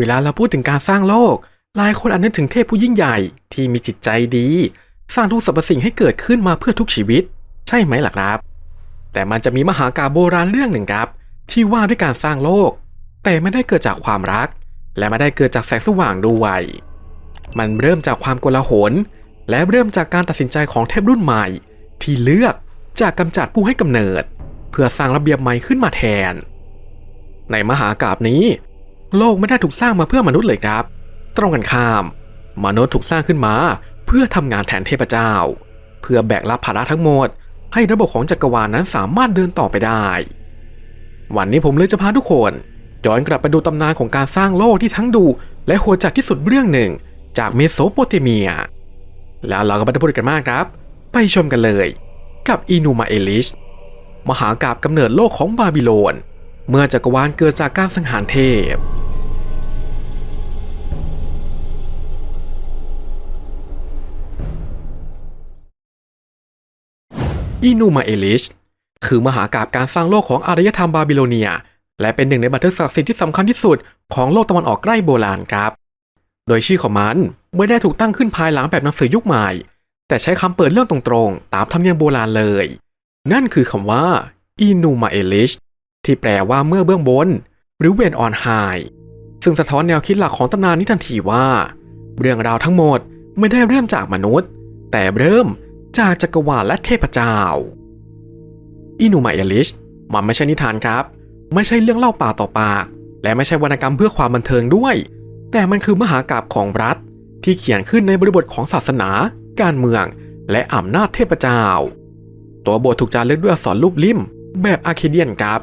เวลาเราพูดถึงการสร้างโลก หลายคนอาจนึกถึงเทพผู้ยิ่งใหญ่ ที่มีจิตใจดี สร้างทุกสรรพสิ่งให้เกิดขึ้นมาเพื่อทุกชีวิต ใช่ไหมล่ะครับ แต่มันจะมีมหากาโบราณเรื่องหนึ่งครับ ที่ว่าด้วยการสร้างโลก แต่ไม่ได้เกิดจากความรัก และไม่ได้เกิดจากแสงสว่างด้วยมันเริ่มจากความโกลาหล และเริ่มจากการตัดสินใจของเทพรุ่นใหม่ ที่เลือกจากกำจัดผู้ให้กำเนิด เพื่อสร้างระเบียบใหม่ขึ้นมาแทน ในมหากาพย์นี้ โลกไม่ได้ถูกสร้างมาเพื่อมนุษย์เลยครับ ตรงกันข้าม มนุษย์ถูกสร้างขึ้นมา เพื่อทำงานแทนเทพเจ้า เพื่อแบกรับภาระทั้งหมด ให้ระบบของจักรวาลนั้นสามารถเดินต่อไปได้ วันนี้ผมเลยจะพาทุกคนย้อนกลับไปดูตำนานของการสร้างโลกที่ทั้งดูและโหดจัดที่สุดเรื่องหนึ่ง จากเมโสโปเตเมีย แล้วเราก็ไม่ต้พูดกันมากครับ ไปชมกันเลย กับอินูมาเอลิชมหากราบกำเนิดโลกของบาบิโลน เมื่อจักรวาลเกิดจากการสังหารเทพ อินูมาเอลิช คือมหากาบการสร้างโลกของอารยธรรมบาบิโลเนีย และเป็นหนึ่งในบันทึกศักดิ์สิทธิ์ที่สำคัญที่สุดของโลกตะวันออกใกล้โบราณครับ โดยชื่อของมันไม่ได้ถูกตั้งขึ้นภายหลังแบบหนังสือยุคใหม่ แต่ใช้คำเปิดเรื่องตรงๆ ตามธรรมเนียมโบราณเลย นั่นคือคำว่าอินูมาเอลิช ที่แปลว่าเมื่อเบื้องบน หรือเวนออนไฮซึ่งสะท้อนแนวคิดหลักของตำนานนี้ทันทีว่า เรื่องราวทั้งหมดไม่ได้เริ่มจากมนุษย์ แต่เริ่มจากจักรวาลและเทพเจ้า อินูมาเอลิชมันไม่ใช่นิทานครับ ไม่ใช่เรื่องเล่าปากต่อปาก และไม่ใช่วรรณกรรมเพื่อความบันเทิงด้วย แต่มันคือมหากราพย์ของรัฐ ที่เขียนขึ้นในบริบทของศาสนา การเมือง และอำนาจเทพเจ้า ตัวบทถูกจารึกด้วยอักษรรูปลิ่ม แบบอาร์เคเดียนครับ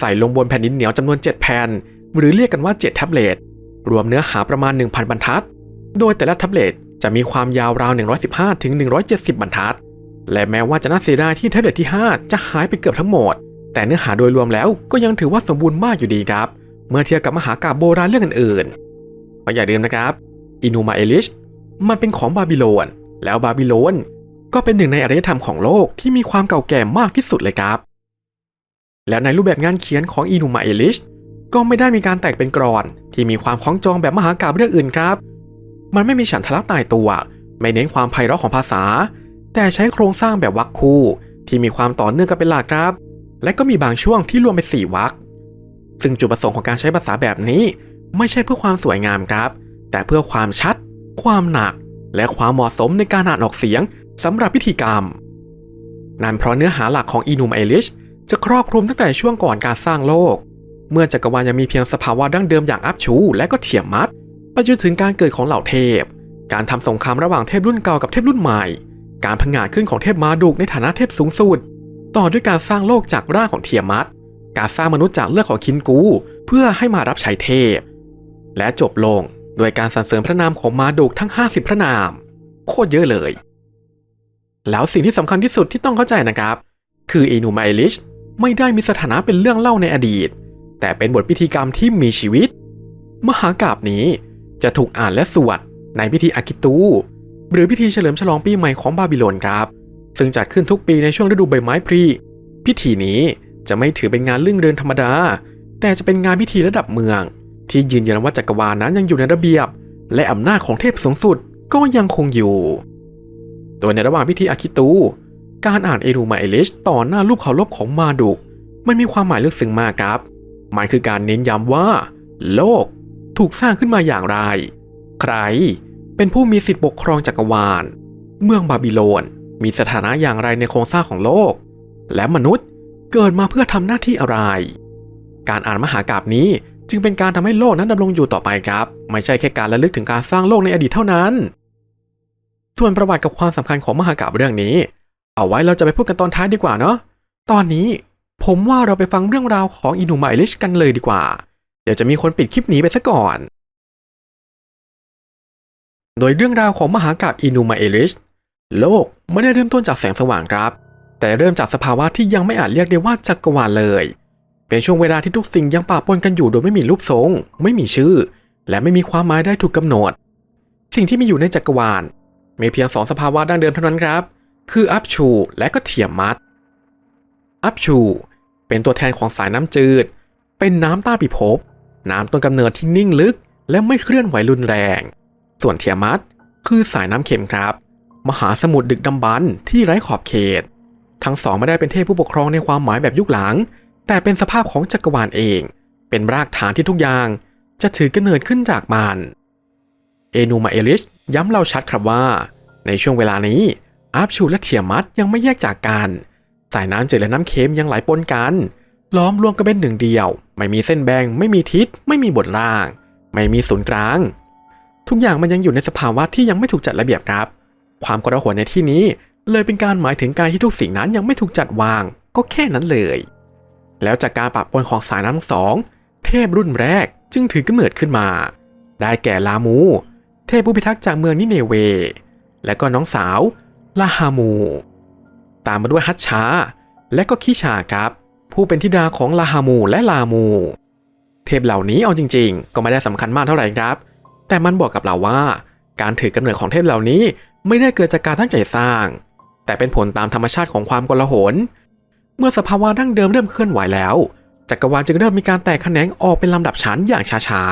ใส่ลงบนแผ่นดินเหนียวจำนวน 7 แผ่น หรือเรียกกันว่า 7 แท็บเล็ต รวมเนื้อหาประมาณ 1,000 บรรทัด โดยแต่ละแท็บเล็ตจะมีความยาวราว 115 ถึง 170 บรรทัด และแม้ว่าจะน่าเสียดายที่แท็บเล็ตที่ 5 จะหายไปเกือบทั้งหมด แต่เนื้อหาโดยรวมแล้วก็ยังถือว่าสมบูรณ์มากอยู่ดีครับ เมื่อเทียบกับมหากาพย์โบราณเรื่องอื่นๆก็อย่าลืมนะครับอินูมาเอลิชมันเป็นของบาบิโลน แล้วบาบิโลนก็เป็นหนึ่งในอารยธรรมของโลกที่มีความเก่าแก่มากที่สุดเลยครับ แล้วในรูปแบบงานเขียนของอินูมาเอลิชก็ไม่ได้มีการแตกเป็นกรอน ที่มีความคล้องจองแบบมหากาพย์เรื่องอื่นครับ มันไม่มีฉันทะลักตายตัว ไม่เน้นความไพเราะของภาษา แต่ใช้โครงสร้างแบบวรรคคู่ ที่มีความต่อเนื่องกันเป็นหลักครับ และก็มีบางช่วงที่รวมเป็นสี่วรรคซึ่งจุดประสงค์ของการใช้ภาษาแบบนี้ไม่ใช่เพื่อความสวยงามครับ แต่เพื่อความชัด ความหนัก และความเหมาะสมในการอ่านออกเสียงสำหรับพิธีกรรม นั่นเพราะเนื้อหาหลักของอีนูมเอลิช จะครอบคลุมตั้งแต่ช่วงก่อนการสร้างโลก เมื่อจักรวาลยังมีเพียงสภาวะดั้งเดิมอย่างอับชู และก็เทียมมัดไปจนถึงการเกิดของเหล่าเทพ การทำสงครามระหว่างเทพรุ่นเก่ากับเทพรุ่นใหม่ การพังงาดขึ้นของเทพมาดุกในฐานะเทพสูงสุด ต่อด้วยการสร้างโลกจากร่างของเทียมัดการสร้างมนุษย์จากเลือดของคินกู เพื่อให้มารับใช้เทพ และจบลงโดยการสรรเสริญพระนามของมาดุกทั้ง 50 พระนาม โคตรเยอะเลย แล้วสิ่งที่สำคัญที่สุดที่ต้องเข้าใจนะครับ คือเอนูมาเอลิช ไม่ได้มีสถานะเป็นเรื่องเล่าในอดีต แต่เป็นบทพิธีกรรมที่มีชีวิต มหากราบนี้จะถูกอ่านและสวดในพิธีอากิตู หรือพิธีเฉลิมฉลองปีใหม่ของบาบิโลนครับ ซึ่งจัดขึ้นทุกปีในช่วงฤดูใบไม้ผลิพิธีนี้จะไม่ถือเป็นงานเรื่องเดินธรรมดา แต่จะเป็นงานพิธีระดับเมือง ที่ยืนยันว่าจักรวาลนั้นยังอยู่ในระเบียบ และอำนาจของเทพสูงสุดก็ยังคงอยู่ โดยในระหว่างพิธีอาคิตู การอ่านเอรูมาเอลิชต่อหน้ารูปเคารพของมาดุกมันมีความหมายลึกซึ้งมากครับ มันคือการเน้นย้ำว่า โลกถูกสร้างขึ้นมาอย่างไร ใครเป็นผู้มีสิทธิปกครองจักรวาล เมืองบาบิโลน มีสถานะอย่างไรในโครงสร้างของโลก และมนุษย์เกิดมาเพื่อทำหน้าที่อะไร การอ่านมหากาบนี้จึงเป็นการทำให้โลกนั้นดำรงอยู่ต่อไปครับ ไม่ใช่แค่การระลึกถึงการสร้างโลกในอดีตเท่านั้น ส่วนประวัติกับความสำคัญของมหากาบเรื่องนี้ เอาไว้เราจะไปพูดกันตอนท้ายดีกว่าเนาะ ตอนนี้ผมว่าเราไปฟังเรื่องราวของอินูมาเอลิชกันเลยดีกว่า เดี๋ยวจะมีคนปิดคลิปนี้ไปซะก่อน โดยเรื่องราวของมหากาบอินูมาเอลิชโลกไม่ได้เริ่มต้นจากแสงสว่างครับ แต่เริ่มจากสภาวะที่ยังไม่อาจเรียกได้ว่าจักรวาลเลย เป็นช่วงเวลาที่ทุกสิ่งยังปะปนกันอยู่โดยไม่มีรูปทรง ไม่มีชื่อ และไม่มีความหมายได้ถูกกำหนด สิ่งที่มีอยู่ในจักรวาลมีเพียงสองสภาวะดั้งเดิมเท่านั้นครับ คืออัพชูและก็เทียมมัดอัพชูเป็นตัวแทนของสายน้ำจืด เป็นน้ำใต้พิภพ น้ำต้นกำเนิดที่นิ่งลึก และไม่เคลื่อนไหวรุนแรง ส่วนเทียมัตคือสายน้ำเค็มครับ มหาสมุทรดึกดำบรรพ์ที่ไร้ขอบเขต ทั้งสองไม่ได้เป็นเทพผู้ปกครองในความหมายแบบยุคหลัง แต่เป็นสภาพของจักรวาลเอง เป็นรากฐานที่ทุกอย่าง จะถือกำเนิดขึ้นจากมัน เอนูมาเอลิชย้ำเราชัดครับว่า ในช่วงเวลานี้ อาร์ฟชูและเทียมัตยังไม่แยกจากกัน สายน้ำจืดและน้ำเค็มยังไหลปนกัน ล้อมรวมกันเป็นหนึ่งเดียว ไม่มีเส้นแบ่งไม่มีทิศ ไม่มีบทร่าง ไม่มีศูนย์กลาง ทุกอย่างมันยังอยู่ในสภาวะที่ยังไม่ถูกจัดระเบียบครับ ความกระหัวในที่นี้ เลยเป็นการหมายถึงการที่ทุกสิ่งนั้นยังไม่ถูกจัดวาง ก็แค่นั้นเลย แล้วจากการปะปนของสายน้ำทั้งสอง เทพรุ่นแรกจึงถือกำเนิดขึ้นมา ได้แก่ลามู เทพผู้พิทักษ์จากเมืองนิเนเว และก็น้องสาว ลาฮามู ตามมาด้วยฮัตชา และก็คิชาครับ ผู้เป็นธิดาของลาฮามูและลามู เทพเหล่านี้เอาจริง ๆ ก็ไม่ได้สำคัญมากเท่าไหร่ครับ แต่มันบอกกับเราว่า การถือกำเนิดของเทพเหล่านี้ไม่ได้เกิดจากการตั้งใจสร้าง แต่เป็นผลตามธรรมชาติของความกลาหลเมื่อสภาวะดั้งเดิมเริ่มเคลื่อนไหวแล้วจักรวาลจึงเริ่มมีการแตกแขนงออกเป็นลำดับชั้นอย่างช้า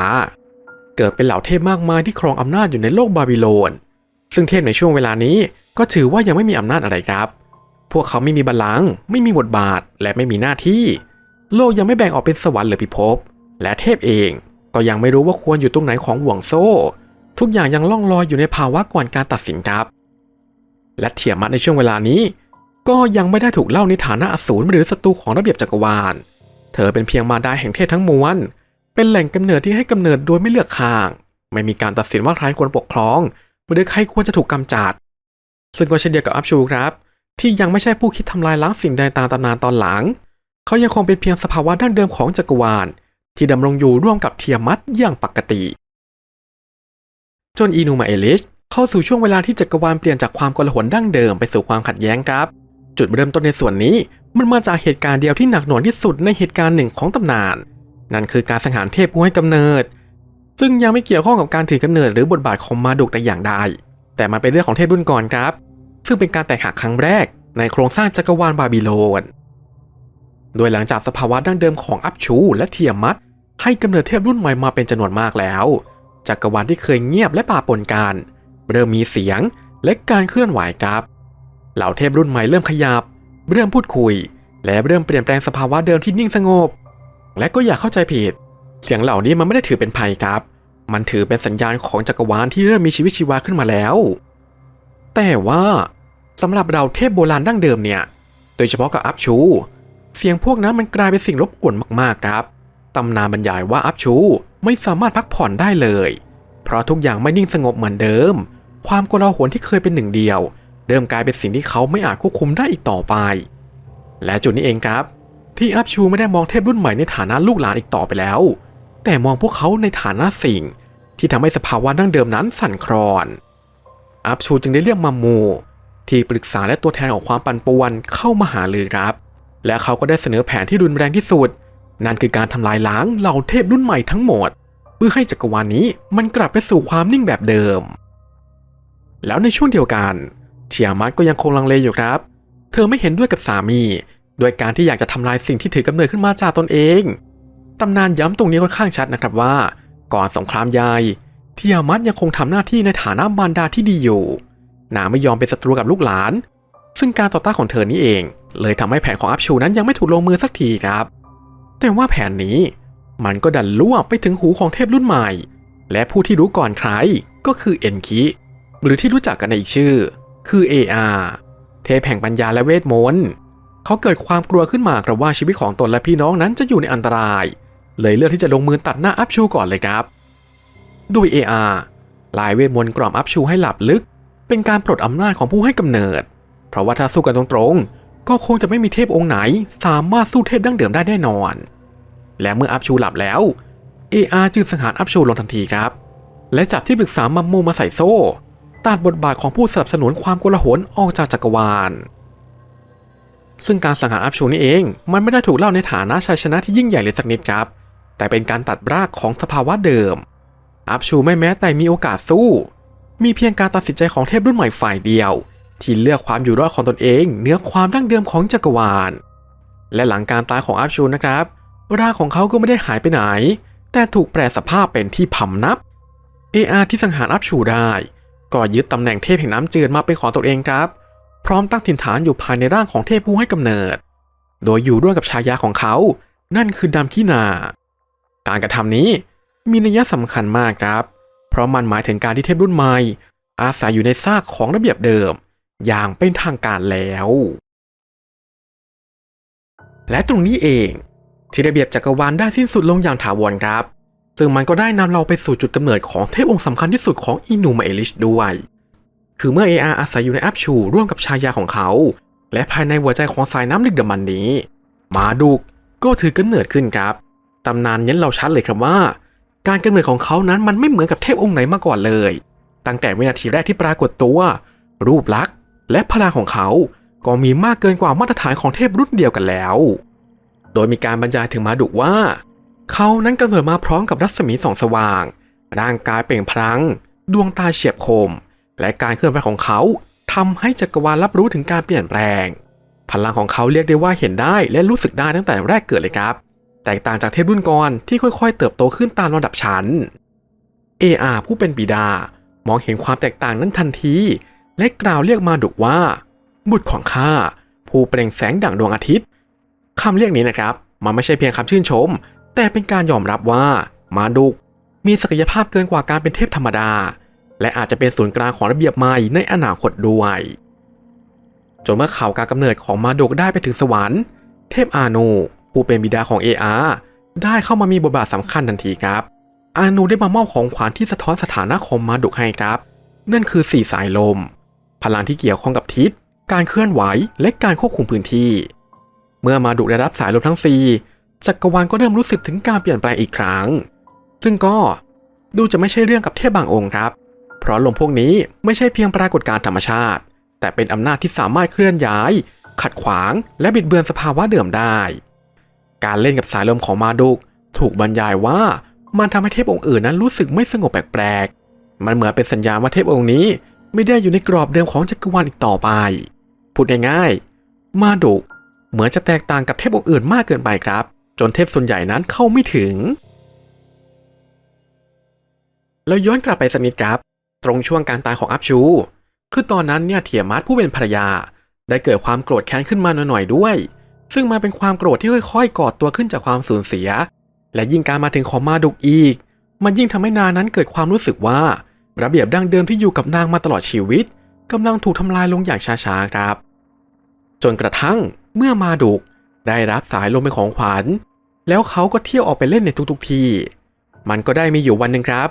ๆ เกิดเป็นเหล่าเทพมากมายที่ครองอำนาจอยู่ในโลกบาบิโลน ซึ่งเทพในช่วงเวลานี้ ก็ถือว่ายังไม่มีอำนาจอะไรครับ พวกเขาไม่มีบัลลังก์ไม่มีบทบาทและไม่มีหน้าที่ โลกยังไม่แบ่งออกเป็นสวรรค์หรือพิภพ และเทพเองก็ยังไม่รู้ว่าควรอยู่ตรงไหนของห่วงโซ่ ทุกอย่างยังล่องลอยอยู่ในภาวะก่อนการตัดสินครับ และเทียมัตในช่วงเวลานี้ ก็ยังไม่ได้ถูกเล่าในฐานะอสูรหรือศัตรูของระเบียบจักรวาล เธอเป็นเพียงมาดาแห่งเทพทั้งมวลเป็นแหล่งกำเนิดที่ให้กำเนิดโดยไม่เลือกข้าง ไม่มีการตัดสินว่าใครควรปกครองหรือใครควรจะถูกกำจัด ซึ่งก็เช่นเดียวกับอัพชูครับที่ยังไม่ใช่ผู้คิดทำลายล้างสิ่งใดตามตำนานตอนหลัง เขายังคงเป็นเพียงสภาวะดั้งเดิมของจักรวาล ที่ดำรงอยู่ร่วมกับเทียมัตอย่างปกติ จนอีนูมาเอลิชเข้าสู่ช่วงเวลาที่จักรวาลเปลี่ยนจากความกลาหลดั้งเดิมไปสู่ความขัดแย้งครับ จุดเริ่มต้นในส่วนนี้มันมาจากเหตุการณ์เดียวที่หนักหน่วงที่สุดในเหตุการณ์หนึ่งของตำนาน นั่นคือการสังหารเทพผู้ให้กำเนิด ซึ่งยังไม่เกี่ยวข้องกับการถือกำเนิดหรือบทบาทของมาดุกแต่อย่างใดแต่มันเป็นเรื่องของเทพรุ่นก่อนครับ ซึ่งเป็นการแตกหักครั้งแรกในโครงสร้างจักรวาลบาบิโลน โดยหลังจากสภาวะดั้งเดิมของอัพชูและเทียมัตให้กำเนิดเทพรุ่นใหม่มาเป็นจำนวนมากแล้ว จักรวาลที่เคยเงียบและป่าปนกันเริ่มมีเสียงและการเคลื่อนไหวครับ เหล่าเทพรุ่นใหม่เริ่มขยับ เริ่มพูดคุย และเริ่มเปลี่ยนแปลงสภาวะเดิมที่นิ่งสงบ และก็อย่าเข้าใจผิด เสียงเหล่านี้มันไม่ได้ถือเป็นภัยครับ มันถือเป็นสัญญาณของจักรวาลที่เริ่มมีชีวิตชีวาขึ้นมาแล้ว แต่ว่า สำหรับเราเทพโบราณดั้งเดิมเนี่ย โดยเฉพาะกับอัพชู เสียงพวกนั้นมันกลายเป็นสิ่งรบกวนมากๆครับ ตำนานบรรยายว่าอัพชูไม่สามารถพักผ่อนได้เลย เพราะทุกอย่างไม่นิ่งสงบเหมือนเดิม ความโกลาหลที่เคยเป็นหนึ่งเดียว เริ่มกลายเป็นสิ่งที่เขาไม่อาจควบคุมได้อีกต่อไป และจุดนี้เองครับ ที่อัพชูไม่ได้มองเทพรุ่นใหม่ในฐานะลูกหลานอีกต่อไปแล้ว แต่มองพวกเขาในฐานะสิ่ง ที่ทำให้สภาวะดั้งเดิมนั้นสั่นคลอน อัพชูจึงได้เรียกมัมมู ที่ปรึกษาและตัวแทนของความปั่นป่วนเข้ามาหาเลือครับ และเขาก็ได้เสนอแผนที่รุนแรงที่สุด นั่นคือการทำลายล้างเหล่าเทพรุ่นใหม่ทั้งหมด เพื่อให้จักรวาลนี้มันกลับไปสู่ความนิ่งแบบเดิม แล้วในช่วงเดียวกันเทียมัตก็ยังคงลังเลอยู่ครับ เธอไม่เห็นด้วยกับสามีด้วยการที่อยากจะทำลายสิ่งที่ถือกำเนิดขึ้นมาจากตนเองตำนานย้ำตรงนี้ค่อนข้างชัดนะครับว่า ก่อนสงครามใหญ่เทียมัตยังคงทำหน้าที่ในฐานะมารดาที่ดีอยู่ นางไม่ยอมเป็นศัตรูกับลูกหลาน ซึ่งการต่อต้านของเธอนี้เอง เลยทำให้แผนของอัพชูนั้นยังไม่ถูกลงมือสักทีครับ แต่ว่าแผนนี้มันก็ดันล่วงไปถึงหูของเทพรุ่นใหม่ และผู้ที่รู้ก่อนใครก็คือเอ็นคิหรือที่รู้จักกันในอีกชื่อ คือ AR เทพแห่งปัญญาและเวทมนต์เขาเกิดความกลัวขึ้นมาครับว่าชีวิตของตนและพี่น้องนั้นจะอยู่ในอันตราย เลยเลือกที่จะลงมือตัดหน้าอัพชูก่อนเลยครับ ด้วย AR ลายเวทมนต์กล่อมอัพชูให้หลับลึก เป็นการปลดอำนาจของผู้ให้กำเนิด เพราะว่าถ้าสู้กันตรงๆ ก็คงจะไม่มีเทพองค์ไหน สามารถสู้เทพดั้งเดิมได้แน่นอน และเมื่ออัพชูหลับแล้ว AR จึงสังหารอัพชูลงทันทีครับ และจับที่ปรึกษามัมมูมาใส่โซ่ตัดบทบาทของผู้สนับสนุนความโกลาหลออกจากจักรวาล ซึ่งการสังหารอัพชูนี่เอง มันไม่ได้ถูกเล่าในฐานะชัยชนะที่ยิ่งใหญ่เลยสักนิดครับ แต่เป็นการตัดรากของสภาวะเดิม อัพชูไม่แม้แต่มีโอกาสสู้ มีเพียงการตัดสินใจของเทพรุ่นใหม่ฝ่ายเดียว ที่เลือกความอยู่รอดของตนเองเหนือความดั้งเดิมของจักรวาล และหลังการตายของอัพชูนะครับร่างของเขาก็ไม่ได้หายไปไหน แต่ถูกแปลสภาพเป็นที่พำนับ AR ที่สังหารอัพชูได้ก็ยึดตำแหน่งเทพแห่งน้ำจืดมาเป็นของตัวเองครับ พร้อมตั้งถิ่นฐานอยู่ภายในร่างของเทพผู้ให้กำเนิด โดยอยู่ร่วมกับชายาของเขา นั่นคือดำขี้นา การกระทำนี้มีนัยสำคัญมากครับ เพราะมันหมายถึงการที่เทพรุ่นใหม่ อาศัยอยู่ในซากของระเบียบเดิม อย่างเป็นทางการแล้ว และตรงนี้เองที่ระเบียบจักรวาลได้สิ้นสุดลงอย่างถาวรครับ ซึ่งมันก็ได้นำเราไปสู่จุดกำเนิดของเทพองค์สำคัญที่สุดของอินูมาเอลิชด้วย คือเมื่อ AR อาอาศัยอยู่ในแอปชูร่วมกับชายาของเขา และภายในหัวใจของสายน้ำลึกดำมันนี้ มาดุกก็ถือกำเนิดขึ้นครับ ตำนานเน้นเราชัดเลยครับว่า การกำเนิดของเขานั้นมันไม่เหมือนกับเทพองค์ไหนมาก่อนเลย ตั้งแต่วินาทีแรกที่ปรากฏตัว รูปลักษณ์ และพลังของเขาก็มีมากเกินกว่ามาตรฐานของเทพรุ่นเดียวกันแล้ว โดยมีการบรรยายถึงมาดุว่า เขานั้นกำเนิดมาพร้อมกับรัศมีสองสว่าง ร่างกายเปล่งพลัง ดวงตาเฉียบคม และการเคลื่อนไหวของเขาทำให้จักรวาลรับรู้ถึงการเปลี่ยนแปลง พลังของเขาเรียกได้ว่าเห็นได้และรู้สึกได้ตั้งแต่แรกเกิดเลยครับ แตกต่างจากเทพรุ่นก่อนที่ค่อยๆ เติบโตขึ้นตามลำดับชั้น AR ผู้เป็นบิดามองเห็นความแตกต่างนั้นทันที และกล่าวเรียกมาดุว่า บุตรของข้าผู้เปล่งแสงดั่งดวงอาทิตย์คำเรียกนี้นะครับ มันไม่ใช่เพียงคำชื่นชม แต่เป็นการยอมรับว่ามาดุกมีศักยภาพเกินกว่าการเป็นเทพธรรมดา และอาจจะเป็นศูนย์กลางของระเบียบใหม่ในอนาคตด้วยจนเมื่อข่าวการกำเนิดของมาดุกได้ไปถึงสวรรค์ เทพอาโน ผู้เป็นบิดาของ AR ได้เข้ามามีบทบาทสำคัญทันทีครับ อานูได้มามอบของขวัญที่สะท้อนสถานะของมาดุกให้ครับ นั่นคือสี่สายลม พลังที่เกี่ยวข้องกับทิศ การเคลื่อนไหวและการควบคุมพื้นที่ เมื่อมาดุได้รับสายลมทั้งสี่จักรวาลก็เริ่มรู้สึกถึงการเปลี่ยนแปลงอีกครั้ง ซึ่งก็ดูจะไม่ใช่เรื่องกับเทพบางองค์ครับ เพราะลมพวกนี้ไม่ใช่เพียงปรากฏการธรรมชาติ แต่เป็นอำนาจที่สามารถเคลื่อนย้าย ขัดขวาง และบิดเบือนสภาวะเดิมได้ การเล่นกับสายลมของมาดุกถูกบรรยายว่ามันทำให้เทพองค์อื่นนั้นรู้สึกไม่สงบแปลกๆ มันเหมือนเป็นสัญญาณว่าเทพองค์นี้ ไม่ได้อยู่ในกรอบเดิมของจักรวาลอีกต่อไป พูดง่ายๆ มาดุกเหมือนจะแตกต่างกับเทพองค์อื่นมากเกินไปครับ จนเทพส่วนใหญ่นั้นเข้าไม่ถึง แล้วย้อนกลับไปสักนิดครับ ตรงช่วงการตายของอัพชู คือตอนนั้นเนี่ยเทียมัสผู้เป็นภรรยา ได้เกิดความโกรธแค้นขึ้นมาหน่อยๆด้วย ซึ่งมันเป็นความโกรธที่ค่อยๆก่อตัวขึ้นจากความสูญเสีย และยิ่งการมาถึงของมาดุกอีก มันยิ่งทำให้นางนั้นเกิดความรู้สึกว่า ระเบียบดั้งเดิมที่อยู่กับนางมาตลอดชีวิตกำลังถูกทำลายลงอย่างช้าๆครับ จนกระทั่งเมื่อมาดุกได้รับสายลมเป็นของขวัญ แล้วเขาก็เที่ยวออกไปเล่นในทุกๆที่ มันก็ได้มีอยู่วันหนึ่งครับ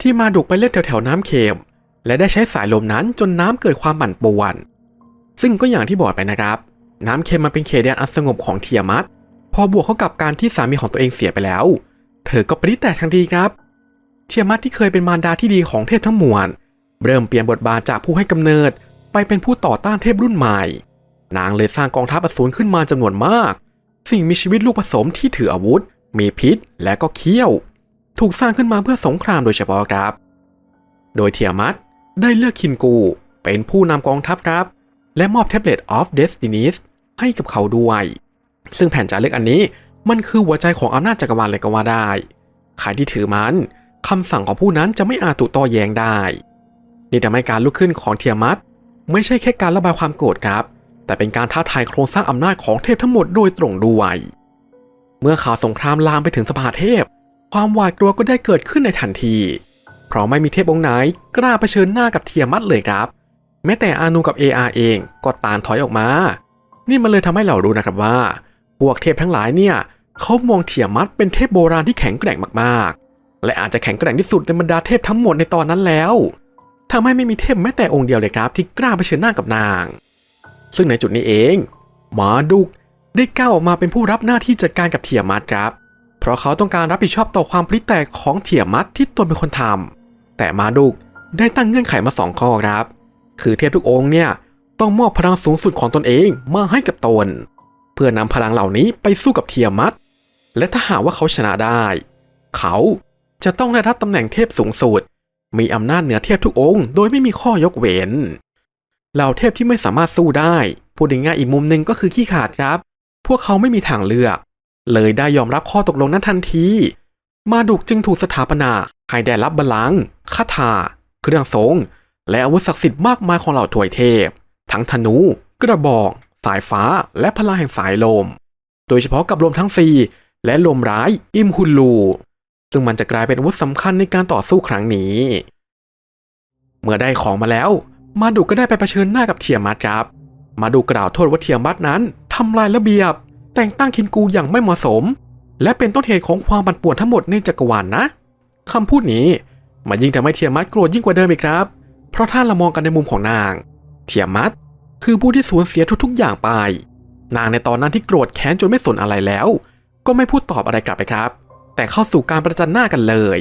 ที่มาดุกไปเล่นแถวๆน้ำเค็มและได้ใช้สายลมนั้นจนน้ำเกิดความปั่นป่วน ซึ่งก็อย่างที่บอกไปนะครับ น้ำเค็มมันเป็นเขตแดนอันสงบของเทียมัสพอบวกเข้ากับการที่สามีของตัวเองเสียไปแล้ว เธอก็ปริแตกทันทีครับ เทียมัสที่เคยเป็นมารดาที่ดีของเทพทั้งมวลเริ่มเปลี่ยนบทบาทจากผู้ให้กำเนิด ไปเป็นผู้ต่อต้านเทพรุ่นใหม่ นางเลยสร้างกองทัพอสูรขึ้นมาจำนวนมาก สิ่งมีชีวิตลูกผสมที่ถืออาวุธ มีพิษและก็เขี้ยว ถูกสร้างขึ้นมาเพื่อสงครามโดยเฉพาะครับ โดยเทียมัสได้เลือกคินกู เป็นผู้นำกองทัพครับ และมอบแท็บเล็ต of Destinies ให้กับเขาด้วย ซึ่งแผ่นจารึกอันนี้มันคือหัวใจของอำนาจจักรวาลเลยก็ว่าได้ ใครที่ถือมันคำสั่งของผู้นั้นจะไม่อาจถูกต่อแย้งได้ นี่ทำให้การลุกขึ้นของเทียมัสไม่ใช่แค่การระบายความโกรธครับ แต่เป็นการท้าทายโครงสร้างอำนาจของเทพทั้งหมดโดยตรงด้วยเมื่อข่าวสงครามลามไปถึงสภาเทพ ความหวาดกลัวก็ได้เกิดขึ้นในทันที เพราะไม่มีเทพองค์ไหนกล้าเผชิญหน้ากับเทียมัสเลยครับ แม้แต่อานูกับ AR เองก็ตานถอยออกมา นี่มันเลยทำให้เรารู้นะครับว่า พวกเทพทั้งหลายเนี่ยเขามองเทียมัสเป็นเทพโบราณที่แข็งแกร่งมากๆ และอาจจะแข็งแกร่งที่สุดในบรรดาเทพทั้งหมดในตอนนั้นแล้วทำให้ไม่มีเทพแม้แต่องค์เดียวเลยครับ ที่กล้าเผชิญหน้ากับนาง ซึ่งในจุดนี้เองหมาดุกได้ก้าวออกมาเป็นผู้รับหน้าที่จัดการกับเทียมัสครับ เพราะเขาต้องการรับผิดชอบต่อความพลิแตกของเทียมัสที่ตนเป็นคนทำแต่มาดุกได้ตั้งเงื่อนไขมาสองข้อครับ คือเทพทุกองค์เนี่ย ต้องมอบพลังสูงสุดของตนเองมาให้กับตน เพื่อนำพลังเหล่านี้ไปสู้กับเทียมัสและถ้าหากว่าเขาชนะได้ เขาจะต้องได้รับตำแหน่งเทพสูงสุด มีอำนาจเหนือเทพทุกองค์ โดยไม่มีข้อยกเว้นเหล่าเทพที่ไม่สามารถสู้ได้พูดง่ายอีกมุมหนึ่งก็คือขี้ขาดครับ พวกเขาไม่มีทางเลือก เลยได้ยอมรับข้อตกลงนั้นทันที มาดุกจึงถูกสถาปนาให้ได้รับบัลลังก์ขาถา เครื่องทรง และอาวุธศักดิ์สิทธิ์มากมายของเหล่าถวยเทพ ทั้งธนู กระบอก สายฟ้า และพลังแห่งสายลม โดยเฉพาะกับลมทั้งสีและลมร้ายอิมฮุนลู ซึ่งมันจะกลายเป็นอาวุธสำคัญในการต่อสู้ครั้งนี้ เมื่อได้ของมาแล้ว มาดุก็ได้ไปเผชิญหน้ากับเทียมัดครับ มาดุกล่าวโทษว่าเทียมัดนั้นทำลายระเบียบ แต่งตั้งคินกูอย่างไม่เหมาะสม และเป็นต้นเหตุของความปั่นป่วนทั้งหมดในจักรวาลนนะคำพูดนี้มันยิ่งทำให้เทียมัดโกรธยิ่งกว่าเดิมอีกครับ เพราะถ้าเรามองกันในมุมของนาง เทียมัดคือผู้ที่สูญเสียทุกๆ อย่างไป นางในตอนนั้นที่โกรธแค้นจนไม่สนอะไรแล้ว ก็ไม่พูดตอบอะไรกลับไปครับ แต่เข้าสู่การประจันหน้ากันเลย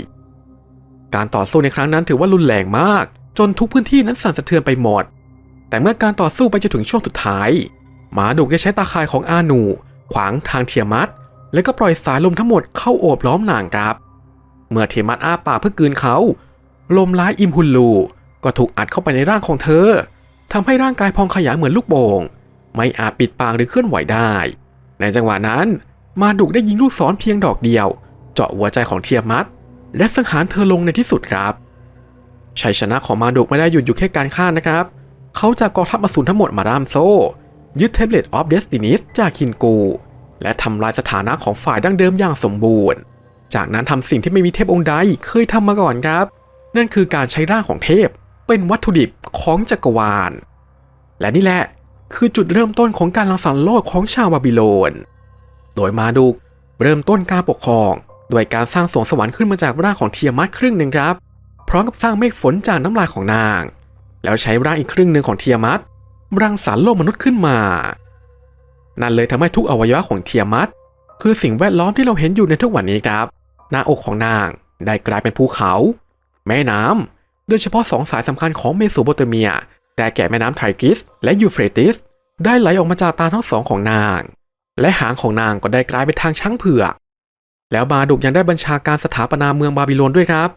การต่อสู้ในครั้งนั้นถือว่ารุนแรงมาก จนทุกพื้นที่นั้นสั่นสะเทือนไปหมด แต่เมื่อการต่อสู้ไปจนถึงช่วงสุดท้ายหมาดุกได้ใช้ตาข่ายของอาหนู ขวางทางเทียมัดแล้วก็ปล่อยสายลมทั้งหมดเข้าโอบล้อมนางครับ เมื่อเทียมัดอ้าปากเพื่อกลืนเขา ลมร้ายอิมฮุนลู ก็ถูกอัดเข้าไปในร่างของเธอ ทำให้ร่างกายพองขยายเหมือนลูกโป่งไม่อาจปิดปากหรือเคลื่อนไหวได้ ในจังหวะนั้น มาดุกได้ยิงลูกศรเพียงดอกเดียว เจาะหัวใจของเทียมัดและสังหารเธอลงในที่สุดครับชัยชนะของมาดุกไม่ได้หยุดอยู่แค่การฆ่านะครับ เขาจากกองทัพอสูรทั้งหมดมาร่ามโซ่ยึดเทเลตออฟเดสตินิสจากคินกู และทำลายสถานะของฝ่ายดั้งเดิมอย่างสมบูรณ์ จากนั้นทำสิ่งที่ไม่มีเทพองค์ใดเคยทำมาก่อนครับ นั่นคือการใช้ร่างของเทพ เป็นวัตถุดิบของจักรวาล และนี่แหละคือจุดเริ่มต้นของการลังสรรค์โลกของชาวบาบิโลน โดยมาดุกเริ่มต้นการปกครองโดยการสร้างสวงสวรรค์ขึ้นมาจากร่างของเทียมัดครึ่งหนึ่งครับ พร้อมกับสร้างเมฆฝนจากน้ำลายของนาง แล้วใช้ร่างอีกครึ่งหนึ่งของเทียมัดรังสรรค์โลกมนุษย์ขึ้นมา นั่นเลยทำให้ทุกอวัยวะของเทียมัดคือสิ่งแวดล้อมที่เราเห็นอยู่ในทุกวันนี้ครับ หน้าอกของนางได้กลายเป็นภูเขา แม่น้ำ โดยเฉพาะสองสายสำคัญของเมโสโปเตเมีย แต่แก่แม่น้ำไทกริสและยูเฟรติส ได้ไหลออกมาจากตาทั้งสองของนาง และหางของนางก็ได้กลายเป็นทางช้างเผือก แล้วมาดุกยังได้บัญชาการสถาปนาเมืองบาบิโลนด้วยครับ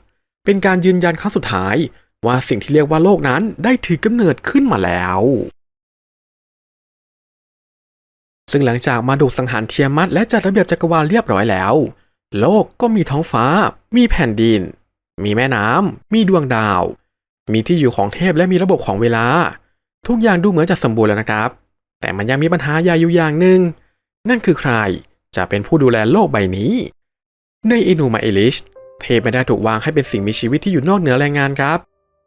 เป็นการยืนยันครั้งสุดท้ายว่าสิ่งที่เรียกว่าโลกนั้นได้ถือกำเนิดขึ้นมาแล้ว ซึ่งหลังจากมาดุกสังหารเทียมัดและจัดระเบียบจักรวาลเรียบร้อยแล้ว โลกก็มีท้องฟ้า มีแผ่นดิน มีแม่น้ำ มีดวงดาว มีที่อยู่ของเทพและมีระบบของเวลา ทุกอย่างดูเหมือนจะสมบูรณ์แล้วนะครับ แต่มันยังมีปัญหาใหญ่อยู่อย่างหนึ่ง นั่นคือใครจะเป็นผู้ดูแลโลกใบนี้ ในอินูมาเอลิช เทพไม่ได้ถูกวางให้เป็นสิ่งมีชีวิตที่อยู่นอกเหนือแรงงานครับ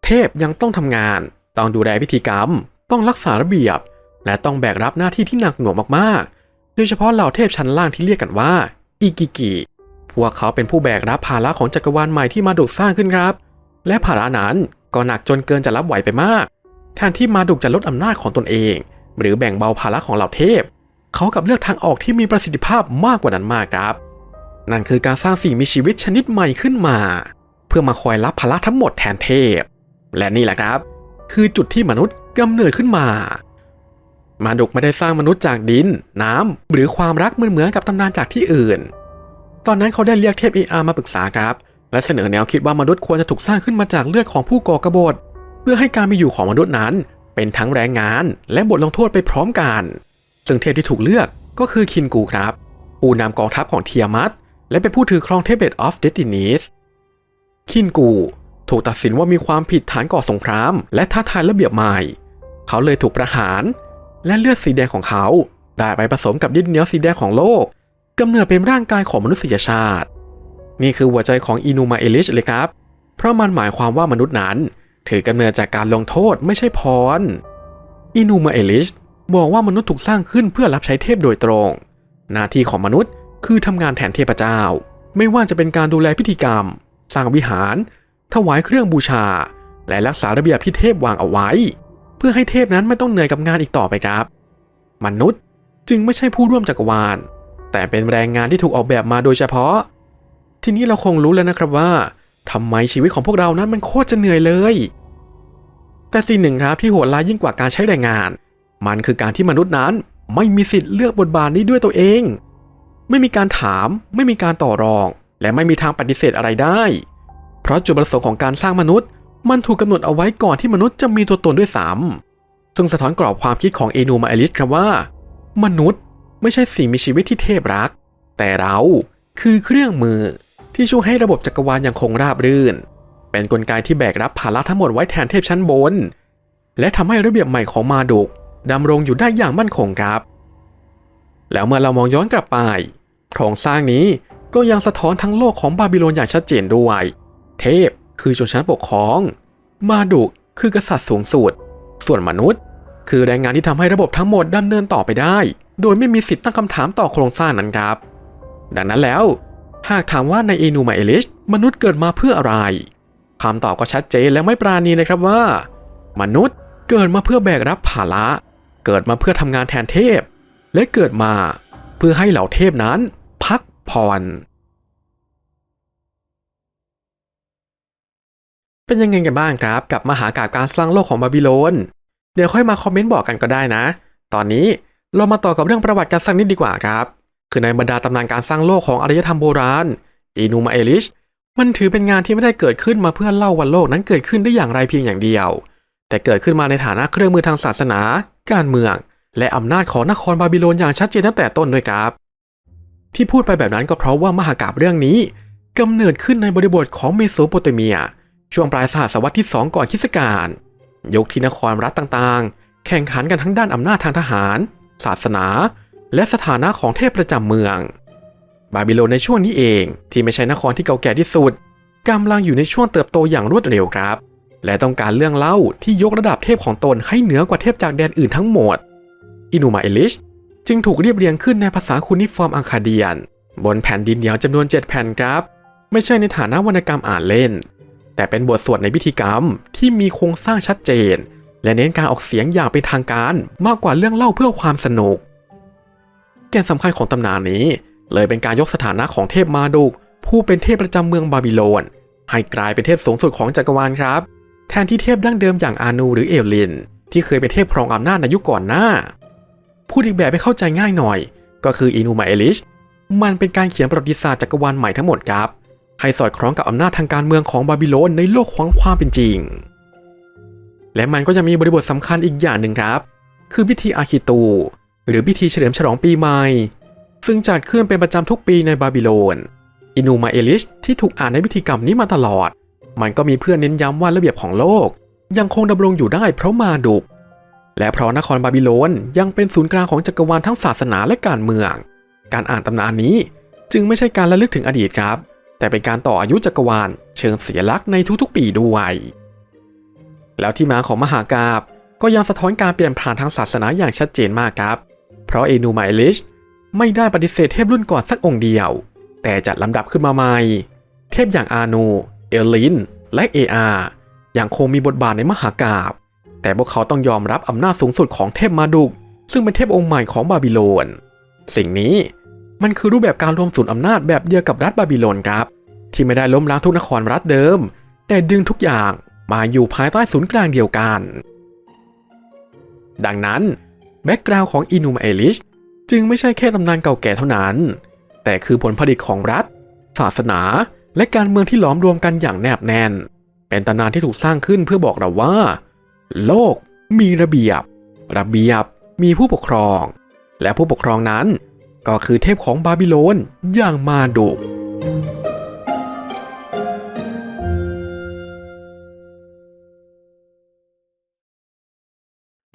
เทพยังต้องทำงาน ต้องดูแลพิธีกรรม ต้องรักษาระเบียบ และต้องแบกรับหน้าที่ที่หนักหน่วงมากๆ โดยเฉพาะเหล่าเทพชั้นล่างที่เรียกกันว่า อิกิกิ พวกเขาเป็นผู้แบกรับภาระของจักรวาลใหม่ที่มาดุกสร้างขึ้นครับ และภาระนั้นก็หนักจนเกินจะรับไหวไปมาก แทนที่มาดุกจะลดอำนาจของตนเอง หรือแบ่งเบาภาระของเหล่าเทพ เขากลับเลือกทางออกที่มีประสิทธิภาพมากกว่านั้นมากครับ นั่นคือการสร้างสิ่งมีชีวิตชนิดใหม่ขึ้นมา เพื่อมาคอยรับภาระทั้งหมดแทนเทพ และนี่แหละครับ คือจุดที่มนุษย์กำเนิดขึ้นมามาดุกไม่ได้สร้างมนุษย์จากดิน น้ำ หรือความรักเหมือนเหมือนกับตำนานจากที่อื่น ตอนนั้นเขาได้เรียกเทพเออามาปรึกษาครับ และเสนอแนวคิดว่ามนุษย์ควรจะถูกสร้างขึ้นมาจากเลือดของผู้ก่อกบฏ เพื่อให้การมีอยู่ของมนุษย์นั้น เป็นทั้งแรงงานและบทลงโทษไปพร้อมกัน ซึ่งเทพที่ถูกเลือกก็คือคินกูครับ ผู้นำกองทัพของเทียมัตและเป็นผู้ถือครองเทพเบตออฟเดตินีสคินกูถูกตัดสินว่ามีความผิดฐานก่อสงคราม และท้าทายระเบียบใหม่ เขาเลยถูกประหาร และเลือดสีแดงของเขา ได้ไปผสมกับดินเหนียวสีแดงของโลก กำเนิดเป็นร่างกายของมนุษยชาติ นี่คือหัวใจของอินูมาเอลิชเลยครับ เพราะมันหมายความว่ามนุษย์นั้น ถือกำเนิดจากการลงโทษไม่ใช่พรอินูมาเอลิชบอกว่ามนุษย์ถูกสร้างขึ้นเพื่อรับใช้เทพโดยตรง หน้าที่ของมนุษย์คือทำงานแทนเทพเจ้า ไม่ว่าจะเป็นการดูแลพิธีกรรม สร้างวิหาร ถวายเครื่องบูชา และรักษาระเบียบที่เทพวางเอาไว้ เพื่อให้เทพนั้นไม่ต้องเหนื่อยกับงานอีกต่อไปครับ มนุษย์จึงไม่ใช่ผู้ร่วมจักรวาล แต่เป็นแรงงานที่ถูกออกแบบมาโดยเฉพาะ ทีนี้เราคงรู้แล้วนะครับว่าทำไมชีวิตของพวกเรานั้นมันโคตรจะเหนื่อยเลย แต่สิ่งหนึ่งครับที่โหดร้ายยิ่งกว่าการใช้แรงงาน มันคือการที่มนุษย์นั้นไม่มีสิทธิ์เลือกบทบาทนี้ด้วยตัวเอง ไม่มีการถาม ไม่มีการต่อรอง และไม่มีทางปฏิเสธอะไรได้ เพราะจุดประสงค์ของการสร้างมนุษย์ มันถูกกำหนดเอาไว้ก่อนที่มนุษย์จะมีตัวตนด้วยซ้ำซึ่งสะท้อนกรอบความคิดของเอนูมาเอลิสครับว่า มนุษย์ ไม่ใช่สิ่งมีชีวิตที่เทพรัก แต่เราคือเครื่องมือที่ช่วยให้ระบบจักรวาลยังคงราบรื่น เป็นนกลไกที่แบกรับภาระทั้งหมดไว้แทนเทพชั้นบน และทำให้ระเบียบใหม่ของมาดุกดำรงอยู่ได้อย่างมั่นคงครับ แล้วเมื่อเรามองย้อนกลับไปโครงสร้างนี้ก็ยังสะท้อนทั้งโลกของบาบิโลนอย่างชัดเจนด้วย เทพคือชนชั้นปกครอง มาดุกคือกษัตริย์สูงสุด ส่วนมนุษย์ คือแรงงานที่ทำให้ระบบทั้งหมดดำเนินต่อไปได้ โดยไม่มีสิทธิ์ตั้งคำถามต่อโครงสร้างนั้นครับ ดังนั้นแล้ว หากถามว่าในเอนูมาเอลิชมนุษย์เกิดมาเพื่ออะไรคำตอบก็ชัดเจนและไม่ปราณีนะครับว่า มนุษย์เกิดมาเพื่อแบกรับภาระ เกิดมาเพื่อทำงานแทนเทพ และเกิดมาเพื่อให้เหล่าเทพนั้น พักผ่อนเป็นยังไงกันบ้างครับ กับมหากาพย์การสร้างโลกของบาบิโลน เดี๋ยวค่อยมาคอมเมนต์บอกกันก็ได้นะ ตอนนี้ เรามาต่อกับเรื่องประวัติการสร้างนิดดีกว่าครับ คือในบรรดาตำนานการสร้างโลกของอารยธรรมโบราณอีนูมาเอลิชมันถือเป็นงานที่ไม่ได้เกิดขึ้นมาเพื่อเล่าวันโลกนั้นเกิดขึ้นได้อย่างไรเพียงอย่างเดียว แต่เกิดขึ้นมาในฐานะเครื่องมือทางศาสนา การเมือง และอำนาจของนครบาบิโลนอย่างชัดเจนตั้งแต่ต้นด้วยครับ ที่พูดไปแบบนั้นก็เพราะว่ามหากาพย์เรื่องนี้กำเนิดขึ้นในบริบทของเมโสโปเตเมีย ช่วงปลายศตวรรษที่ 2 ก่อนคริสตกาลยุคที่นครรัฐต่างๆ แข่งขันกันทั้งด้านอำนาจทางทหาร ศาสนา และสถานะของเทพประจำเมือง บาบิโลนในช่วงนี้เองที่ไม่ใช่นครที่เก่าแก่ที่สุดกำลังอยู่ในช่วงเติบโตอย่างรวดเร็วครับ และต้องการเรื่องเล่าที่ยกระดับเทพของตนให้เหนือกว่าเทพจากแดนอื่นทั้งหมด อินูมาเอลิชจึงถูกเรียบเรียงขึ้นในภาษาคูนิฟอร์มอังคาเดียน บนแผ่นดินเดียวจำนวน 7 แผ่นครับ ไม่ใช่ในฐานะวรรณกรรมอ่านเล่น แต่เป็นบทสวดในพิธีกรรมที่มีโครงสร้างชัดเจน และเน้นการออกเสียงอย่างเป็นทางการมากกว่าเรื่องเล่าเพื่อความสนุก แกนสำคัญของตำนานนี้ เลยเป็นการยกสถานะของเทพมาดุกผู้เป็นเทพประจำเมืองบาบิโลน ให้กลายเป็นเทพสูงสุดของจักรวาลครับ แทนที่เทพดั้งเดิมอย่างอานูหรือเอลลิน ที่เคยเป็นเทพครองอำนาจในยุคก่อนหน้า พูดอีกแบบให้เข้าใจง่ายหน่อย ก็คืออินูมาเอลิชมันเป็นการเขียนประวัติศาสตร์จักรวาลใหม่ทั้งหมดครับให้สอดคล้องกับอำนาจทางการเมืองของบาบิโลนในโลกของความเป็นจริง และมันก็ยังมีบริบทสำคัญอีกอย่างหนึ่งครับ คือพิธีอาคิตู หรือพิธีเฉลิมฉลองปีใหม่ ซึ่งจัดขึ้นเป็นประจำทุกปีในบาบิโลน อินูมาเอลิชที่ถูกอ่านในพิธีกรรมนี้มาตลอด มันก็มีเพื่อนเน้นย้ำว่าระเบียบของโลก ยังคงดำรงอยู่ได้เพราะมาดุก และเพราะนครบาบิโลนยังเป็นศูนย์กลางของจักรวาลทั้งศาสนาและการเมือง การอ่านตำนานนี้จึงไม่ใช่การระลึกถึงอดีตครับ แต่เป็นการต่ออายุจักรวาลเชิงเสียลักษณ์ในทุกๆปีด้วย แล้วที่มาของมหากาบก็ยังสะท้อนการเปลี่ยนผ่านทางศาสนาอย่างชัดเจนมากครับ เพราะเอนูมาเอลิชไม่ได้ปฏิเสธเทพรุ่นก่อนสักองค์เดียว แต่จัดลำดับขึ้นมาใหม่ เทพอย่างอานู เอลลิน และเออายังคงมีบทบาทในมหากาบ แต่พวกเขาต้องยอมรับอำนาจสูงสุดของเทพมาดุก ซึ่งเป็นเทพองค์ใหม่ของบาบิโลน สิ่งนี้มันคือรูปแบบการรวมศูนย์อำนาจแบบเดียวกับรัฐบาบิโลนครับ ที่ไม่ได้ล้มล้างทุกนครรัฐเดิม แต่ดึงทุกอย่าง มาอยู่ภายใต้ศูนย์กลางเดียวกัน ดังนั้นแบ็กกราวน์ของอินูมเอลิชจึงไม่ใช่แค่ตำนานเก่าแก่เท่านั้น แต่คือผลผลิตของรัฐ ศาสนา และการเมืองที่หลอมรวมกันอย่างแนบแน่น เป็นตำนานที่ถูกสร้างขึ้นเพื่อบอกเราว่า โลกมีระเบียบ ระเบียบมีผู้ปกครอง และผู้ปกครองนั้นก็คือเทพของบาบิโลนอย่างมาดุ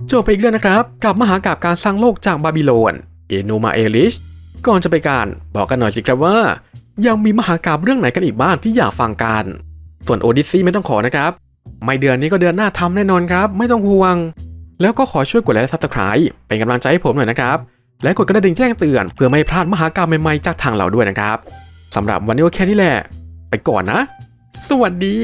จบไปอีกแล้วนะครับกับมหากาบการสร้างโลกจากบาบิโลนเอนูมาเอลิชก่อนจะไปการบอกกันหน่อยสิครับว่า ยังมีมหากาบเรื่องไหนกันอีกบ้างที่อยากฟังกัน ส่วนโอดิซีไม่ต้องขอนะครับ ไม่เดือนนี้ก็เดือนหน้าทำแน่นอนครับ ไม่ต้องห่วง แล้วก็ขอช่วยกดไลค์และซับสไคร b e เป็นกำลังใจให้ผมหน่อยนะครับ และกดกระดิ่งแจ้งเตือนเพื่อไม่พลาดมหากาบใหม่ๆจากทางเราด้วยนะครับสำหรับวันนี้ก็แค่นี้แหละ ไปก่อนนะ สวัสดี